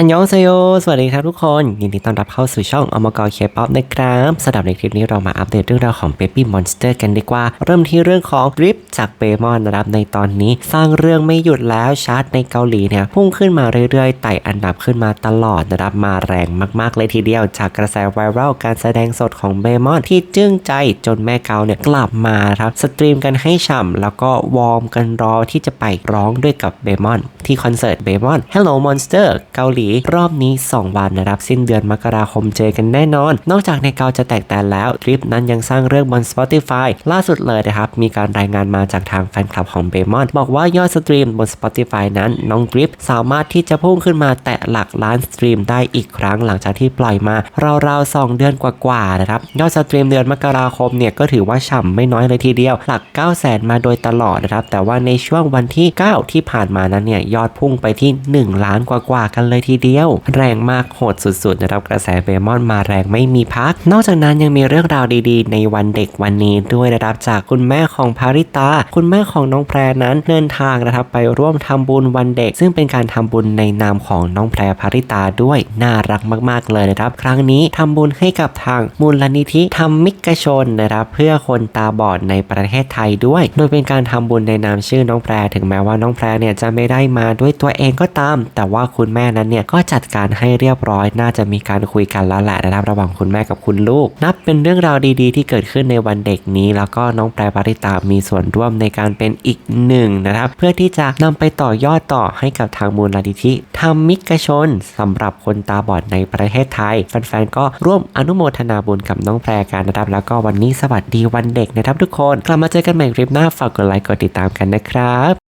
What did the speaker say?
อันยองเซโย สวัสดีครับทุกคน ยินดีต้อนรับเข้าสู่ช่องอมกรเคป๊อปนะครับสำหรับในคลิปนี้เรามาอัปเดตเรื่องราวของ Baby Monster กันดีกว่า เริ่มที่เรื่องของดริปจากเบมอนนะครับในตอนนี้ สร้างเรื่องไม่หยุดแล้วชาร์ตในเกาหลีเนี่ยพุ่งขึ้นมาเรื่อยๆไต่อันดับขึ้นมาตลอดนะครับมาแรงมากๆเลยทีเดียว จากกระแสไวรัลการแสดงสดของเบมอนที่จึ้งใจจนแม่เกาเนี่ยกลับมาครับสตรีมกันให้ฉ่ำแล้วก็วอร์มกันรอที่จะไปร้องด้วยกับเบมอนที่คอนเสิร์ตเบมอน Hello Monster เกาหลีรอบนี้ 2 วันนะครับ สิ้นเดือนมกราคมเจอกันแน่นอน นอกจากในเกาจะแตกแต่แล้วทริปนั้นยังสร้างเรื่องบน Spotify ล่าสุดเลยนะครับ มีการรายงานมาจากทางแฟนคลับของเบมอนบอกว่ายอดสตรีมบน Spotify นั้นน้องดริปสามารถที่จะพุ่งขึ้นมาแตะหลักล้านสตรีมได้อีกครั้งหลังจากที่ปล่อยมาราวๆ2เดือนกว่าๆนะครับยอดสตรีมเดือนมกราคมเนี่ยก็ถือว่าฉ่ำไม่น้อยเลยทีเดียว หลัก 9 0 0 0 0มาโดยตลอดนะครับแต่ว่าในช่วงวันที่ 9 ที่ผ่านมานั้นเนี่ยยอดพุ่งไปที่ 1 ล้านกว่าๆกันเลยทีเดียว แรงมากโหดสุดๆนะครับกระแสเบมอนมาแรงไม่มีพัก นอกจากนั้นยังมีเรื่องราวดีๆ ในวันเด็กวันนี้ด้วยนะครับจากคุณแม่ของภาริตา คุณแม่ของน้องแพรนั้นเดินทางนะครับไปร่วมทำบุญวันเด็ก ซึ่งเป็นการทำบุญในนามของน้องแพรภาริตาด้วยน่ารักมากๆเลยนะครับ ครั้งนี้ทำบุญให้กับทางมูลนิธิธรรมิกชนนะครับเพื่อคนตาบอดในประเทศไทยด้วย โดยเป็นการทำบุญในนามชื่อน้องแพรถึงแม้ว่าน้องแพรเนี่ยจะไม่ได้มาด้วยตัวเองก็ตาม แต่ว่าคุณแม่นั้นเนี่ยก็จัดการให้เรียบร้อย น่าจะมีการคุยกันแล้วแหละนะครับระหว่างคุณแม่กับคุณลูก นับเป็นเรื่องราวดีๆ ที่เกิดขึ้นในวันเด็กนี้ แล้วก็น้องแพรปาริตามีส่วนร่วมในการเป็นอีกหนึ่งนะครับเพื่อที่จะนำไปต่อยอดต่อให้กับทางมูลนิธิธรรมิกชนสำหรับคนตาบอดในประเทศไทย แฟนๆก็ร่วมอนุโมทนาบุญกับน้องแพรกันนะครับ แล้วก็วันนี้สวัสดีวันเด็กนะครับทุกคน กลับมาเจอกันใหม่คลิปหน้าฝากกดไลค์กดติดตามกันนะครับ